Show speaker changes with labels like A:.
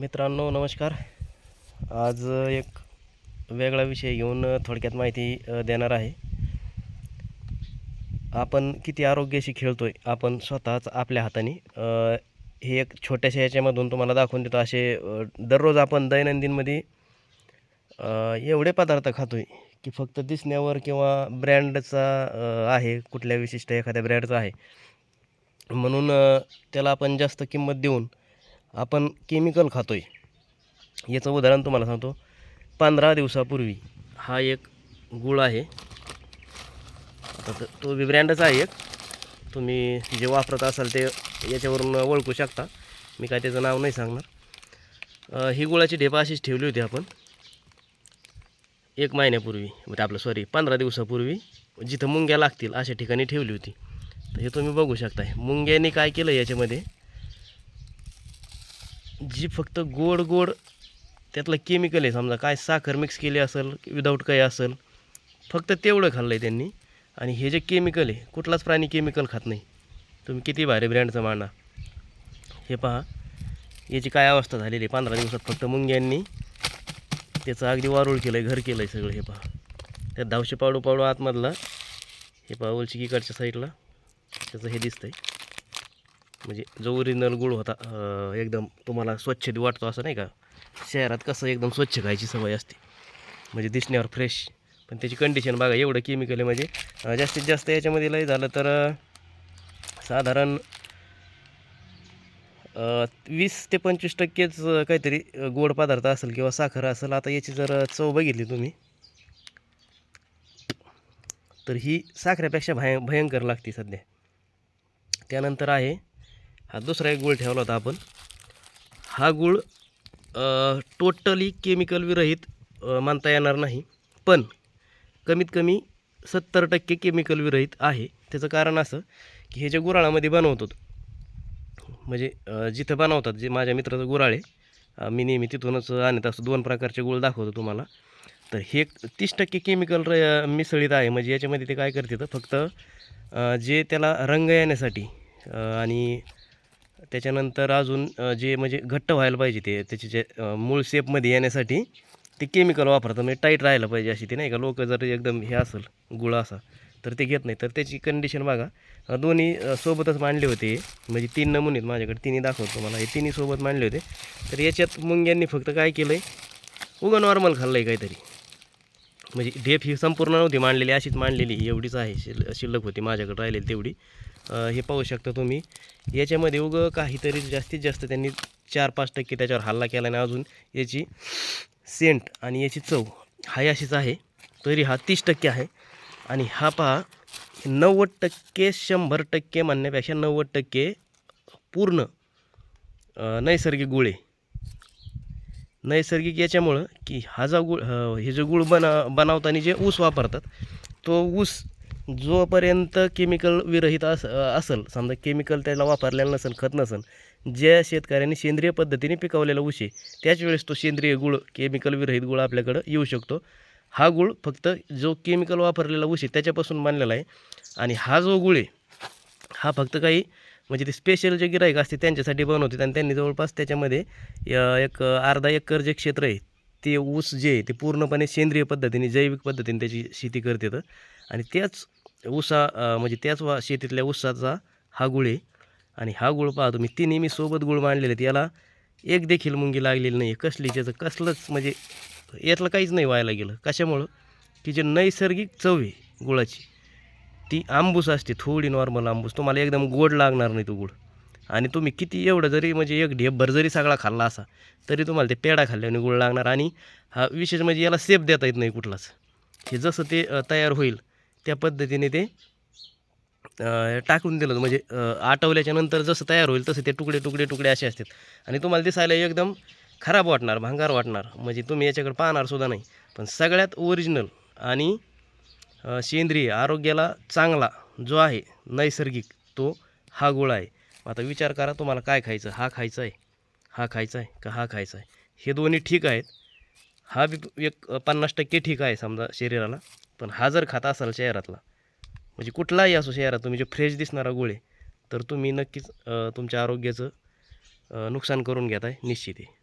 A: मित्रांनो नमस्कार. आज एक वेगळा विषय घेऊन थोडक्यात माहिती देणार आहे. आपण किती आरोग्याशी खेळतो आहे आपण स्वतःच आपल्या हाताने हे एक छोट्याशा याच्यामधून तुम्हाला दाखवून देतो. असे दररोज आपण दैनंदिनमध्ये एवढे पदार्थ खातो आहे की फक्त दिसण्यावर किंवा ब्रँडचा आहे कुठल्या विशिष्ट एखाद्या ब्रँडचा आहे. म्हणून त्याला आपण जास्त किंमत देऊन आपण केमिकल खातो आहे याचं उदाहरण तुम्हाला सांगतो. पंधरा दिवसापूर्वी हा एक गुळ आहे. आता तो- विब्रँडचा बी ब्रँडच आहे एक. तुम्ही जे वापरत असाल ते याच्यावरून ओळखू शकता. मी काय त्याचं नाव नाही सांगणार. ही गुळाची ढेपा अशीच ठेवली होती आपण. एक महिन्यापूर्वी म्हणजे आपलं सॉरी पंधरा दिवसापूर्वी जिथं मुंग्या लागतील अशा ठिकाणी ठेवली होती. तर हे तुम्ही बघू शकताय. मुंग्याने काय केलं याच्यामध्ये? जी फक्त गोड गोड त्यातलं केमिकल आहे समजा काय साखर मिक्स केली असेल विदाऊट काही असेल फक्त तेवढं खाल्लं आहे त्यांनी. आणि हे जे केमिकल आहे कुठलाच प्राणी केमिकल खात नाही. तुम्ही किती भारी ब्रँडचं मांडा. हे पहा याची काय अवस्था झालेली आहे? पंधरा दिवसात फक्त मुंग्यांनी त्याचं अगदी वारूळ केलं आहे घर केलं आहे सगळं हे पहा. त्यात धावशे पावडू पावडू आतमधला हे पहा उलची साईडला त्याचं हे दिसतं आहे म्हणजे जो ओरिजिनल गुळ होता एकदम तुम्हाला स्वच्छ वाटतो असं नाही का? शहरात कसं एकदम स्वच्छ खायची सवय असते. म्हणजे दिसण्यावर फ्रेश पण त्याची कंडिशन बघा एवढं केमिकल आहे म्हणजे जास्तीत जास्त याच्यामध्ये लय झालं तर साधारण वीस ते पंचवीस टक्केच काहीतरी गोड पदार्थ असेल किंवा साखर असेल. आता याची जर चव बघितली तुम्ही तर ही साखरेपेक्षा भय भयंकर लागते सध्या. त्यानंतर आहे हा दुसरा एक गुळ ठेवला होता आपण. हा गुळ टोटली केमिकल विरहित मानता येणार नाही. पण कमीत कमी सत्तर टक्के केमिकल विरहित आहे. त्याचं कारण असं की हे जे गुराळामध्ये बनवतो म्हणजे जिथं बनवतात जे माझ्या मित्राचं गुराळ आहे मी नेहमी तिथूनच आणत असतो. दोन प्रकारचे गुळ दाखवतो तुम्हाला. तर हे तीस टक्के केमिकल र मिसळीत आहे. म्हणजे याच्यामध्ये ते काय करते तर फक्त जे त्याला रंग येण्यासाठी आणि त्याच्यानंतर अजून जे म्हणजे घट्ट व्हायला पाहिजे ते त्याचे जे मूळ शेपमध्ये येण्यासाठी ते केमिकल वापरतात. म्हणजे टाईट राहायला पाहिजे अशी ते नाही का? लोक जर एकदम हे असेल गुळ असा तर ते घेत नाही. तर त्याची कंडिशन बघा. दोन्ही सोबतच मांडले होते. म्हणजे तीन नमुने आहेत माझ्याकडे तिन्ही दाखवतो मला हे तिन्ही सोबत मांडले होते. तर याच्यात मुंग्यांनी फक्त काय केलं आहे उगं नॉर्मल खाल्लं आहे काहीतरी. म्हणजे ढेप ही संपूर्ण नव्हती मांडलेली. अशीच मांडलेली. एवढीच आहे शिल शिल्लक होती माझ्याकडे राहिलेली तेवढी. हे पाहू शकता तुम्ही. याच्यामध्ये उगं काहीतरी जास्तीत जास्त त्यांनी चार पाच टक्के त्याच्यावर हल्ला केला आणि अजून याची सेंट आणि याची चव हाय अशीच आहे. तरी हा तीस टक्के आहे. आणि हा पहा नव्वद टक्के शंभर टक्के म्हणण्यापेक्षा नव्वद टक्के पूर्ण नैसर्गिक गुळे. नैसर्गिक याच्यामुळं की हा जो गुळ हे जो गुळ बना बनवताना जे ऊस वापरतात तो ऊस जोपर्यंत केमिकल विरहित अस असेल समजा केमिकल त्याला वापरलेलं नसेल खत नसेल ज्या शेतकऱ्यांनी सेंद्रिय पद्धतीने पिकवलेला ऊस आहे त्याच वेळेस तो सेंद्रिय गुळ केमिकल विरहित गुळ आपल्याकडं येऊ शकतो. हा गुळ फक्त जो केमिकल वापरलेला ऊस आहे त्याच्यापासून बनलेला आहे आणि हा जो गुळ आहे हा फक्त काही म्हणजे ते स्पेशल जे गिरायक असते त्यांच्यासाठी बनवतात आणि त्यांनी जवळपास त्याच्यामध्ये एक अर्धा एकर जे क्षेत्र आहे ते ऊस जे आहे ते पूर्णपणे सेंद्रिय पद्धतीने जैविक पद्धतीने त्याची शेती करतात आणि त्याच ऊसा म्हणजे त्याच वा शेतीतल्या उसाचा हा गुळ आहे. आणि हा गुळ पहा तुम्ही तिन्ही मी सोबत गुळ मांडलेले आहेत. याला एक देखील मुंगी लागलेली नाही आहे कसली? त्याचं कसलंच म्हणजे यातलं काहीच नाही व्हायला गेलं. कशामुळं? की जे नैसर्गिक चव आहे गुळाची ती आंबूस असते थोडी नॉर्मल आंबूस. तुम्हाला एकदम गोड लागणार नाही तो गुळ. आणि तुम्ही किती एवढं जरी म्हणजे एक ढेपभर जरी सगळा खाल्ला असा तरी तुम्हाला ते पेढा खाल्ल्याने गुळ लागणार. आणि हा विशेष म्हणजे याला सेप देता येत नाही कुठलाच. हे जसं ते तयार होईल त्या पद्धतीने ते टाकून दिलं म्हणजे अ, आटवल्याच्या नंतर जसं तयार होईल तसं ते तुकडे तुकडे तुकडे असे असतात. आणि तुम्हाला दिसायला एकदम खराब वाटणार भांगार वाटणार. म्हणजे तुम्ही याच्याकडे पाहणार सुद्धा नाही. पण सगळ्यात ओरिजिनल आणि सेंद्रिय आरोग्याला चांगला जो आहे नैसर्गिक तो हा गोळा आहे. आता विचार करा तुम्हाला काय खायचं. हा खायचा आहे हा खायचा आहे का हा खायचा आहे? हे दोन्ही ठीक आहेत. हा बी एक पन्नास टक्के ठीक आहे समजा शरीराला. पण हा जर खाता असाल शहरातला म्हणजे कुठलाही असो शहरात तुम्ही जे फ्रेश दिसणारा गुळ तर तुम्ही नक्कीच तुमच्या आरोग्याचं नुकसान करून घेत आहे निश्चित आहे.